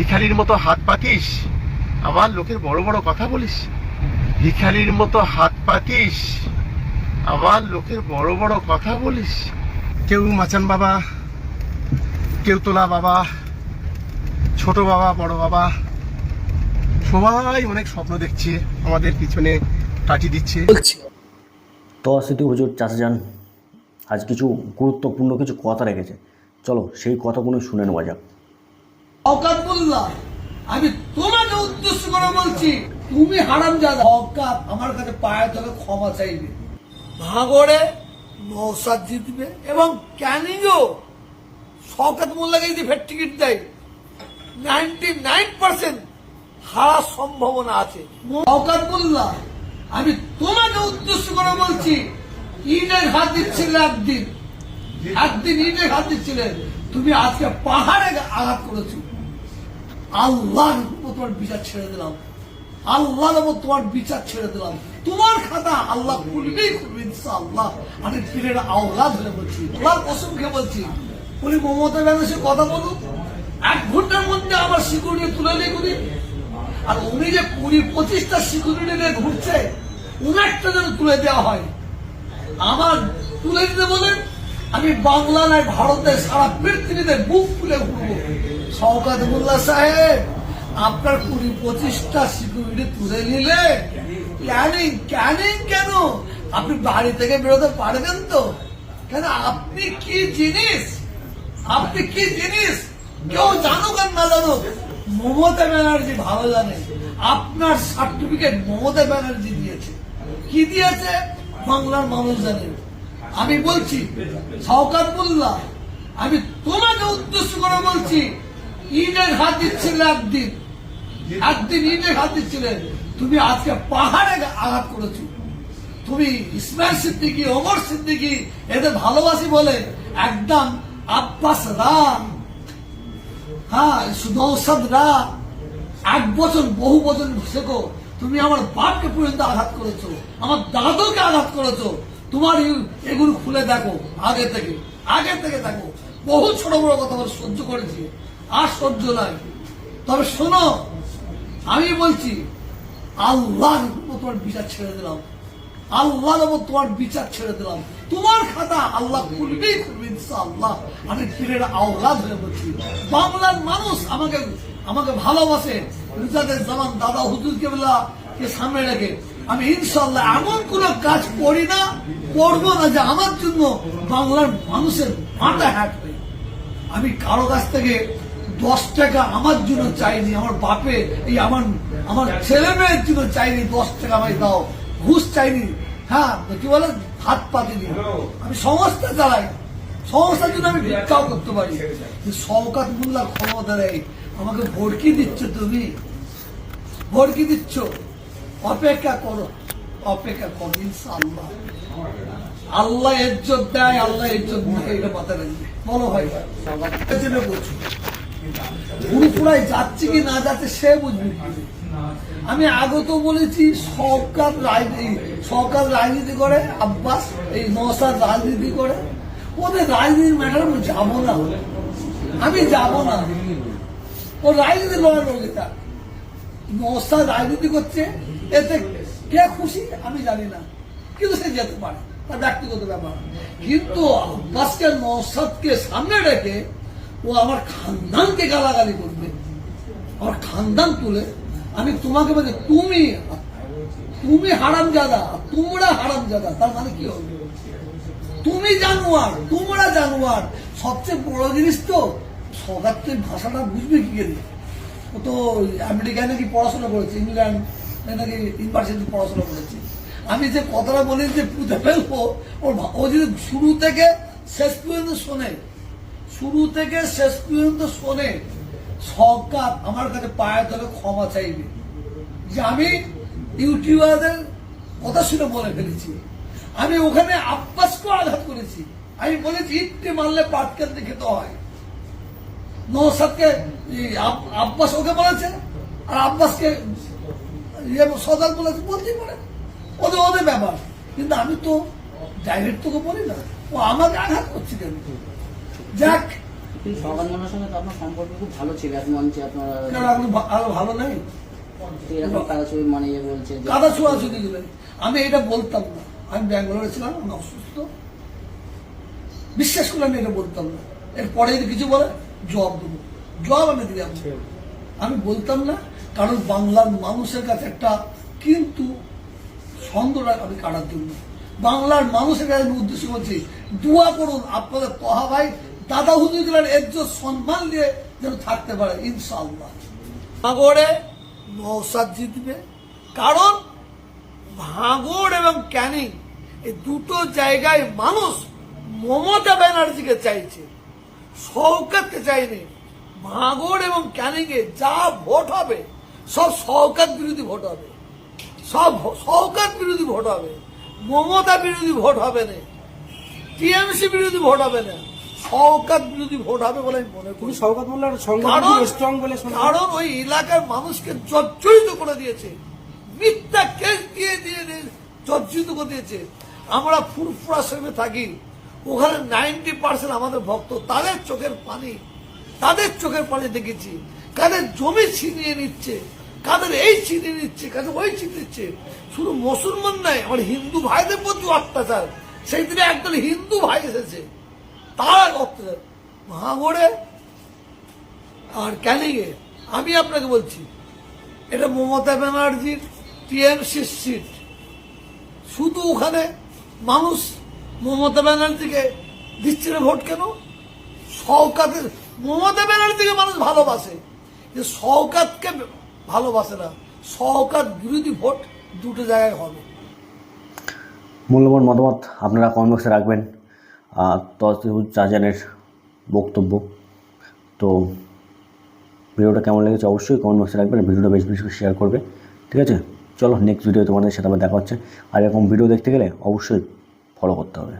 ভিখারির মতো হাত পাতিস আবার লোকের বড় বড় কথা বলিস। ভিখারির মতো হাত পাতিস আবার লোকের বড় বড় কথা বলিস। কেউ মাচান বাবা, কেউ তোলা বাবা, ছোট বাবা, বড় বাবা, সবাই অনেক স্বপ্ন দেখছে, আমাদের পিছনে কাটি দিচ্ছে। তো সিটি হুজুর চাষে যান, আজ কিছু গুরুত্বপূর্ণ কিছু কথা রেখেছে। চলো, সেই কথাগুলো শুনে নেওয়া যাক। অকাত বললা আমি তোমাকে উদ্দেশ্য করে বলছি, তুমি হারাম জাদা। অকাত, আমার কাছে পায়ে ধরে ক্ষমা চাইবে। ভাগরে নৌসাদ জিতবে এবং ক্যানিংও শওকাত মোল্লাকে যদি ফের টিকিট দেয়, নাইনটি নাইন পার্সেন্ট হারার সম্ভাবনা আছে। শওকাত মোল্লা আমি তোমাকে উদ্দেশ্য করে বলছি ইটের হাত দিচ্ছিলে একদিন। একদিন ইটের হাত দিচ্ছিলে। তুমি আজকে পাহাড়ে আঘাত করেছ। আল্লাহর উপর তোমার বিচার ছেড়ে দিলাম। আল্লাহর উপর তোমার বিচার ছেড়ে দিলাম। তোমার খাতা আল্লাহ খুলবেই খুলবে আল্লাহ আমি পীরের আওলা ধরে বলছি আল্লাহর কসম খেয়ে বলছি। উনি মমতা ব্যানার্জি কথা বলুন। এক ঘণ্টার মধ্যে আমার সিকিউরিটি তুলে নিয়ে করি আর উনি যে কুড়ি পঁচিশটা সিকিউরিটি নিয়ে ঘুরছে, উনারটা যেন তুলে দেওয়া হয়। আমার তুলে দিতে বলেন আমি বাংলা নয় ভারতের সারা পৃথিবীতে বুক খুলে ঘুরবো। শওকাত মোল্লা সাহেব, আপনার কুড়ি পঁচিশটা সিকিউরিটি তুলে নিলে ক্যানিং ক্যানিং কেন? আপনি বাড়ি থেকে বেরোতে পারবেন তো। কেন? আপনি কি জিনিস? আপনি কি জিনিস? কেউ জানুক আর না জানুক, মমতা ব্যানার্জি ভালো জানে। আপনার সার্টিফিকেট মমতা ব্যানার্জি দিয়েছে। কি দিয়েছে? বাংলার মানুষ জানে। আমি বলছি সওকাত মোল্লা, আমি তোমাকে উদ্দেশ্য করে বলছি ইটের হাত দিচ্ছিলে একদিন। একদিন ইটের হাত দিচ্ছিলে তুমি আজকে পাহাড়ে আঘাত করেছ। তুমি ইসমাইল সিদ্দিকি, ওমর সিদ্দিকি, এদের ভালোবাসি বলে একদম আব্বাস রাম। হ্যাঁ নৌসাদ রাম এক বছর, বহু বছর শেখো, তুমি আমার বাপকে পর্যন্ত আঘাত করেছ, আমার দাদুকে আঘাত করেছ। তোমার এগুলো খুলে দেখো, আগে থেকে আগে থেকে দেখো। বহু ছোট বড় কথা বলে সহ্য করেছি, আর সহ্য নাই। তবে শোনো, আমি বলছি, আল্লাহর তোমার বিচার ছেড়ে দিলাম। আল্লাহর উপর তোমার বিচার ছেড়ে দিলাম। তোমার খাতা আল্লাহ খুলবেই খুলবে আল্লাহ আমি পীরের আওলা ধরে বলছি, বাংলার মানুষ আমাকে আমাকে ভালোবাসে। রিজাদের জামান দাদা হুজুর কেবলা কে সামনে রেখে আমি ইনশাল্লাহ এমন কোন কাজ করি না, করব না যে আমার জন্য বাংলার মানুষের মাথা হ্যাটবে আমি কারও কাছ থেকে দশ টাকা আমার জন্য চাইনি, আমার বাপে, এই আমার আমার ছেলে মেয়ের জন্য চাইনি দশ টাকা আমায় দাও, ঘুষ চাইনি। হ্যাঁ কি বলে? হাত পাতিনি আমি সংস্থা চালাই। সংস্থার জন্য আমি ভিক্ষাও করতে পারি। যে শওকাত মোল্লার ক্ষমতা দেয়। আমাকে ভড়কি দিচ্ছ তুমি? ভড়কি দিচ্ছ? অপেক্ষা করো অপেক্ষা করো, ইনশাআল্লাহ। আল্লাহ ইজ্জত দেয়, আল্লাহ ইজ্জত দেয় এটা মাথায় রাখবে। বলো ভাই বলছি পুরোপুরাই যাচ্ছে কি না যাচ্ছে সে বুঝবে আমি আগত বলেছি, সরকার রাজনীতি সরকার রাজনীতি করে, আব্বাস, এই নসার রাজনীতি করে। ওদের রাজনীতির ম্যাটার আমি যাব না। আমি যাব না। ও রাজনীতি লড়ার লোকেটা নসার রাজনীতি করছে এতে কে খুশি আমি জানি না। কিন্তু সে যেতে পারে। তার ব্যক্তিগত ব্যাপার। কিন্তু আব্বাসকে নসাদকে সামনে রেখে ও আমার খানদানকে গালাগালি করবে। আমার খানদান তুলে আমি তোমাকে বলছি তুমি তুমি হারাম জাদা তোমরা হারাম জাদা তার মানে কি হবে? তুমি জানোয়ার, তোমরা জানোয়ার। সবচেয়ে বড় জিনিস তো সবার ভাষাটা বুঝবে কি করে? ও তো আমেরিকায় নাকি পড়াশোনা করেছে, ইংল্যান্ড। নাকি ইউনিভার্সিটি পড়াশোনা করেছে। আমি যে কথাটা বলি যে পুঁতে ফেলব, ওর ও যদি শুরু থেকে শেষ পর্যন্ত শোনে, শুরু থেকে শেষ পর্যন্ত শোনে, সরকার আমার কাছে পায়ে ধরে ক্ষমা চাইবে। যে আমি ইউটিউবারদের কথা শুনে বলে ফেলেছি। আমি ওখানে আব্বাসকেও আঘাত করেছি। আমি বলেছি ইটকে মারলে পাটকেলতে খেতে হয়। নৌসাদকে আব্বাস ওকে বলেছে, আর আব্বাসকে ইয়ে সদাল বলেছে বলতেই পারে। ওদের ওদের ব্যাপার। কিন্তু আমি তো ডাইরেক্ট তোকে বলি না। ও আমাকে আঘাত করছি কেন? যাক। মনের সঙ্গে তো আপনার সম্পর্ক খুব ভালো ছিল। এক মঞ্চে আপনারা এখন আরও ভালো নেই? মানে ইয়ে বলছে যে কাদা ছোঁয়াছুটি দিলেন আমি এটা বলতাম না। আমি ব্যাঙ্গালোরে ছিলাম আমি অসুস্থ। বিশ্বাস করে আমি এটা বলতাম না। এরপরে যদি কিছু বলে জবাব দেবো। জবাব আমি দিলাম। আমি বলতাম না, কারণ বাংলার মানুষের কাছে একটা কিন্তু ছন্দটা আমি কাটার জন্য। বাংলার মানুষের কাছে আমি উদ্দেশ্য করছি, দোয়া করুন আপনাদের তহা ভাই, দাদা হুজুরের একজন সম্মান দিয়ে যেন থাকতে পারে, ইনশাআল্লাহ। ভাগড়ে নৌসাদ জিতবে, কারণ ভাঙড় এবং ক্যানিং এই দুটো জায়গায় মানুষ মমতা ব্যানার্জিকে চাইছে শওকাতকে চাইনি ভাঙড় এবং ক্যানিং এ যা ভোট হবে সব শওকাত বিরোধী ভোট হবে। সব শওকাত বিরোধী ভোট হবে। মমতা বিরোধী ভোট হবে না। টিএমসি বিরোধী ভোট হবে না। শওকাত বিরোধী ভোট হবে বলে আমি মনে করি। মোল্লার কারণ স্ট্রং বলে কারণ ওই এলাকার মানুষকে জর্জরিত করে দিয়েছে। মিথ্যা কেস দিয়ে দিয়ে দিয়ে জর্জরিত করে দিয়েছে। আমরা ফুরফুরা সেবে থাকি। ওখানে নাইনটি পার্সেন্ট আমাদের ভক্ত। তাদের চোখের পানি তাদের চোখের পানি দেখেছি। কাদের জমি ছিনিয়ে নিচ্ছে, কাদের এই ছিনিয়ে নিচ্ছে, কাদের ওই ছিনিয়ে নিচ্ছে। শুধু মুসলমান নয় আমার হিন্দু ভাইদের প্রতি অত্যাচার। সেই দিনে একদল হিন্দু ভাই এসেছে। তারা অত্যাচার। ভাঙড়ে আর ক্যানিংয়ে। আমি আপনাকে বলছি, এটা মমতা ব্যানার্জির টিএমসির সিট। শুধু ওখানে মানুষ মমতা ব্যানার্জিকে দিচ্ছে না ভোট কেন? শওকাতের মমতা ব্যানার্জিকে মানুষ ভালোবাসে যে শওকাতকে ভালোবাসে না। শওকাত বিরোধী ভোট দুটো জায়গায় হবে। মূল্যবান মতামত আপনারা কমেন্ট বক্সে রাখবেন। আর তসিহুদ চারজনের বক্তব্য। তো ভিডিওটা কেমন লেগেছে অবশ্যই কমেন্ট বক্সে রাখবেন। ভিডিওটা বেশ বেশি শেয়ার করবে। ঠিক আছে? চলো নেক্সট ভিডিও তোমাদের সাথে আবার দেখা হচ্ছে। আর এরকম ভিডিও দেখতে গেলে অবশ্যই ফলো করতে হবে।